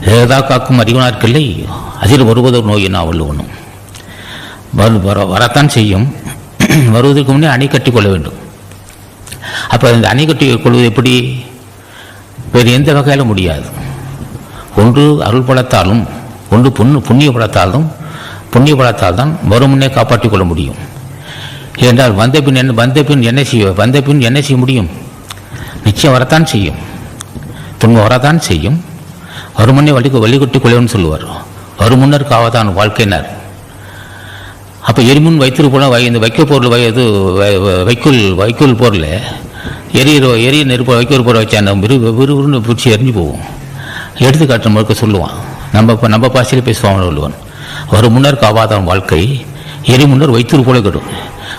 ஏதா காக்கும் அறிவனார்க்கில்லை அதில் வருவதொரு நோயினா வள்ளுவனும் வரு வர வரத்தான் செய்யும். வருவதற்கு முன்னே அணை கட்டி கொள்ள வேண்டும். அப்போ இந்த அணை கட்டி கொள்வது எப்படி? வேறு எந்த வகையிலும் முடியாது. ஒன்று அருள் பலத்தாலும் ஒன்று புண்ணு புண்ணிய பலத்தாலும் புண்ணிய பலத்தால் தான் வரும் முன்னே காப்பாற்றிக் கொள்ள முடியும். என்றால் வந்த பின் என்ன வந்த பின் என்ன செய்ய வந்த பின் என்ன செய்ய முடியும்? நிச்சயம் வரத்தான் செய்யும். துன்பம் வரத்தான் செய்யும். வருமுன்னே வழி வழிகொட்டி கொள்ளைன்னு சொல்லுவார். அருமுன்னர் முன்னர் காவதான் வாழ்க்கையினர். அப்போ எரிமுன் வைத்திரு போல வை இந்த வைக்க பொருள் வை இது வை- வைக்கோல் வைக்கோல் பொருள். எரியிற எரிய நெருப்பு வைக்கோல் பொருள் வச்சா அந்த விறு விறுவிறுன்னு பிடிச்சி எரிஞ்சு போகும். எடுத்துக்காட்டு முழுக்க சொல்லுவான். நம்ம இப்போ நம்ம பாசையில் பேசுவான் சொல்லுவான். வரும் முன்னர் காவாதான் வாழ்க்கை எரி முன்னர் வைத்திரு போல கட்டும்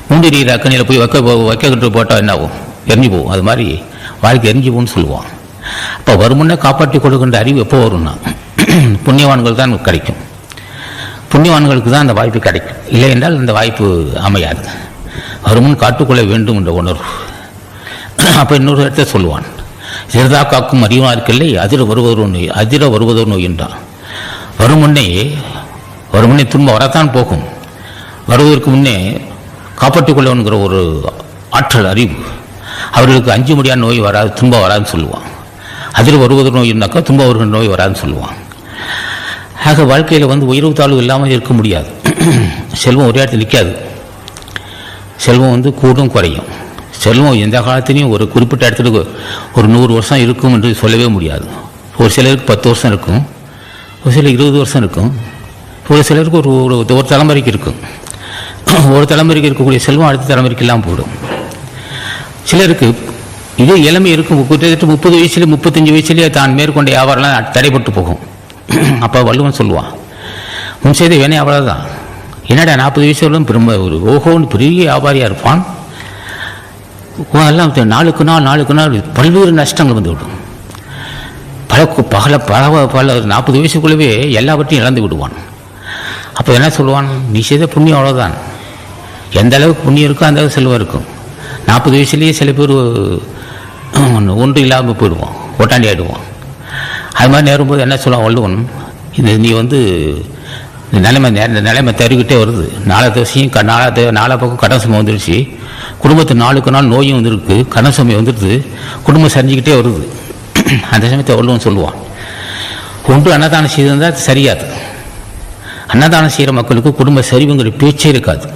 மூண்டிரி அக்கனியில் போய் வைக்க வைக்க கட்டு போட்டால் என்ன ஆகும் எரிஞ்சு போகும். அது மாதிரி வாழ்க்கை எரிஞ்சு போகும்னு சொல்லுவான். அப்போ வருமுன்னே காப்பாற்றி கொடுக்கின்ற அறிவு எப்போ வரும்னா? புண்ணியவான்கள் தான் கிடைக்கும். புண்ணியவான்களுக்கு தான் அந்த வாய்ப்பு கிடைக்கும். இல்லை என்றால் அந்த வாய்ப்பு அமையாது. வருமுன் காட்டுக்கொள்ள வேண்டும் என்ற உணர்வு. அப்போ இன்னொரு இடத்த சொல்லுவான். சிறிதா காக்கும் அறிவார்க்கில்லை அதிர வருவதோ நோய் அதிர வருவதோ நோய் என்றான். வரும் முன்னே திரும்ப வரத்தான் போகும். வருவதற்கு முன்னே காப்பாற்றிக் கொள்ளவனுங்கிற ஒரு ஆற்றல் அறிவு. அவர்களுக்கு அஞ்சு முடியாத நோய் வராது திரும்ப வராதுன்னு சொல்லுவான். அதில் வருவது நோய்னாக்கா துன்பம் வருகிற நோய் வராதுன்னு சொல்லுவான் ஆக வாழ்க்கையில் வந்து உயர்வு தாழ்வு இல்லாமல் இருக்க முடியாது. செல்வம் ஒரே இடத்துல நிற்காது செல்வம் வந்து கூடும் குறையும். செல்வம் எந்த காலத்துலேயும் ஒரு குறிப்பிட்ட இடத்துக்கு ஒரு நூறு வருஷம் இருக்கும் என்று சொல்லவே முடியாது. ஒரு சிலருக்கு பத்து வருஷம் இருக்கும். ஒரு சிலர் இருபது வருஷம் இருக்கும். ஒரு சிலருக்கு ஒரு ஒரு ஒரு தலைமுறைக்கு இருக்கும். ஒரு தலைமுறைக்கு இருக்கக்கூடிய செல்வம் அடுத்த தலைமுறைக்கு இல்லாமல் போடும் சிலருக்கு இதே இளமை இருக்கும் கிட்டத்தட்ட முப்பது வயசுல முப்பத்தஞ்சு வயசுலேயே தான் மேற்கொண்ட வியாபாரம்லாம் தடைப்பட்டு போகும். அப்போ வள்ளுவன் சொல்லுவான் முன் செய்த வேணே அவ்வளோதான் என்னடா நாற்பது வயசு வரலும் பெரும்ப ஒரு ஓஹோன்னு பெரிய வியாபாரியாக இருப்பான்? எல்லாம் நாளுக்கு நாள் நாளுக்கு நாள் பல்வேறு நஷ்டங்கள் வந்து விடும். பல பகல பல பல பல நாற்பது வயசுக்குள்ளவே எல்லாவற்றையும் இழந்து விடுவான். அப்போ என்ன சொல்லுவான்? நீ செய்த புண்ணியம் அவ்வளோதான் எந்த அளவுக்கு புண்ணியம் இருக்கோ அந்த அளவுக்கு செல்வம் இருக்கும். நாற்பது வயசுலேயே சில பேர் ஒன்று இல்லாமல் போயிடுவோம் ஒட்டாண்டி ஆகிடுவோம் அது மாதிரி நேரும்போது என்ன சொல்லுவான் வள்ளுவன் இது நீ வந்து இந்த நிலைமை இந்த நிலைமை தருகிட்டே வருது. நாலா தோசையும் க நாலா தே- நாலா பக்கம் கடன் சுமை வந்துருச்சு. குடும்பத்து நாளுக்கு நாள் நோயும் வந்துருக்கு கடன் சுமை வந்துடுது குடும்பம் சரிஞ்சிக்கிட்டே வருது. அந்த சமயத்தை வள்ளுவன் சொல்லுவான் ஒன்று அன்னதானம் செய்திருந்தால் அது சரியாது. அன்னதானம் செய்கிற மக்களுக்கு குடும்ப சரிவுங்கிற பேச்சே இருக்காது.